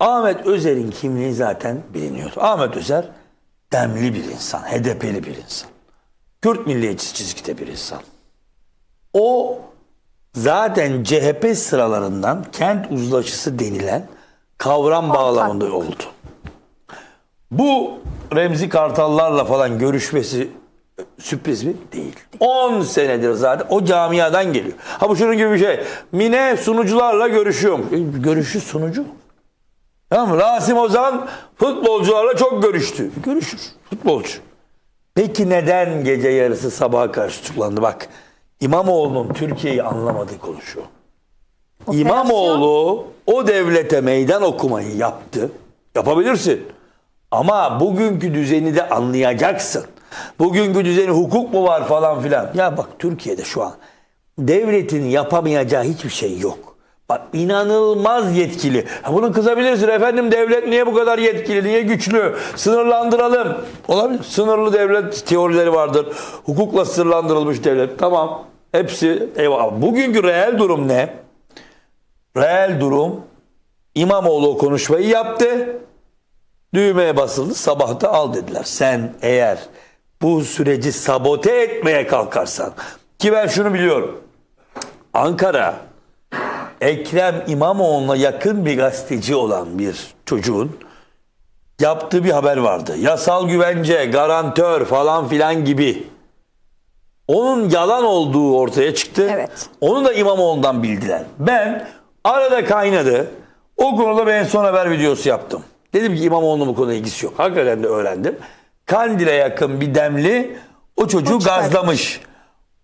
Ahmet Özer'in kimliği zaten biliniyordu. Ahmet Özer demli bir insan, HDP'li bir insan. Kürt milliyetçi çizgide bir insan. O zaten CHP sıralarından kent uzlaşısı denilen kavram bağlamında oldu. Bu Remzi Kartallarla falan görüşmesi sürpriz mi? Değil. 10 senedir zaten o camiadan geliyor. Ha bu şunun gibi bir şey. Mine sunucularla görüşüyorum. E, Görüşü sunucu. Tamam mı? Rasim Ozan futbolcularla çok görüştü. Görüşür. Futbolcu. Peki neden gece yarısı sabaha karşı tutuklandı? Bak İmamoğlu'nun Türkiye'yi anlamadığı konuşuyor. İmamoğlu o devlete meydan okumayı yaptı. Yapabilirsin. Ama bugünkü düzeni de anlayacaksın. Bugünkü düzeni hukuk mu var falan filan. Ya bak Türkiye'de şu an devletin yapamayacağı hiçbir şey yok. Bak inanılmaz yetkili. Bunu kızabilirsin efendim devlet niye bu kadar yetkili, niye güçlü? Sınırlandıralım. Olabilir. Sınırlı devlet teorileri vardır. Hukukla sınırlandırılmış devlet. Tamam. Hepsi eyvallah. Bugünkü reel durum ne? Reel durum İmamoğlu konuşmayı yaptı. Düğmeye basıldı. Sabahta al dediler. Sen eğer bu süreci sabote etmeye kalkarsan ki ben şunu biliyorum. Ankara Ekrem İmamoğlu'na yakın bir gazeteci olan bir çocuğun yaptığı bir haber vardı. Yasal güvence, garantör falan filan gibi. Onun yalan olduğu ortaya çıktı. Evet. Onu da İmamoğlu'ndan bildiler. Ben arada kaynadı. O konuda ben son haber videosu yaptım. Dedim ki İmamoğlu'nun bu konuyla ilgisi yok. Hakikaten de öğrendim. Kandil'e yakın bir demli o çocuğu O gazlamış.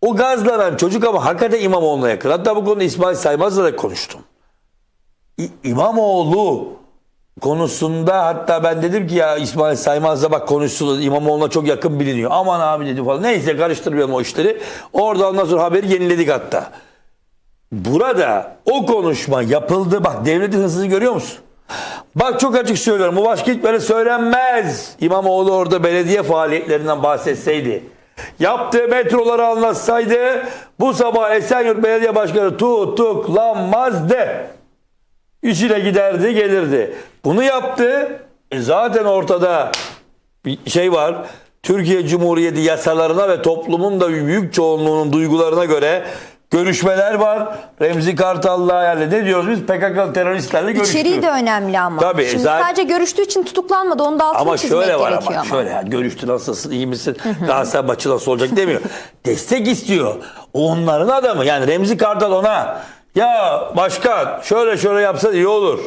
O gazlanan çocuk ama hakikaten İmamoğlu'na yakın. Hatta bu konuda İsmail Saymaz'la da konuştum. İ- İmamoğlu konusunda hatta ben dedim ki ya İsmail Saymaz'la bak konuşsun İmamoğlu'na çok yakın biliniyor. Aman abi dedi falan. Neyse karıştırmayalım o işleri. Orada ondan sonra haberi yeniledik hatta. Burada o konuşma yapıldı. Bak devletin hırsızı görüyor musun? Bak çok açık söylüyorum. Bu başka hiçbir yere söylenmez. İmamoğlu orada belediye faaliyetlerinden bahsetseydi. Yaptığı metroları anlatsaydı bu sabah Esenyurt Belediye Başkanı tutuklanmazdı. İşine giderdi gelirdi. Bunu yaptı. E zaten ortada bir şey var. Türkiye Cumhuriyeti yasalarına ve toplumun da büyük çoğunluğunun duygularına göre görüşmeler var. Remzi Kartal'la yani ne diyoruz biz PKK teröristlerle görüştü. İçeriği de önemli ama. Tabii, Şimdi zaten- sadece görüştüğü için tutuklanmadı. Onu da altını Ama çizmek şöyle var gerekiyor ama, ama. şöyle yani görüştü nasılsın iyi misin Galatasaray maçı nasıl olacak demiyor. Destek istiyor. Onların adamı yani Remzi Kartal ona ya başkan şöyle şöyle yapsan iyi olur.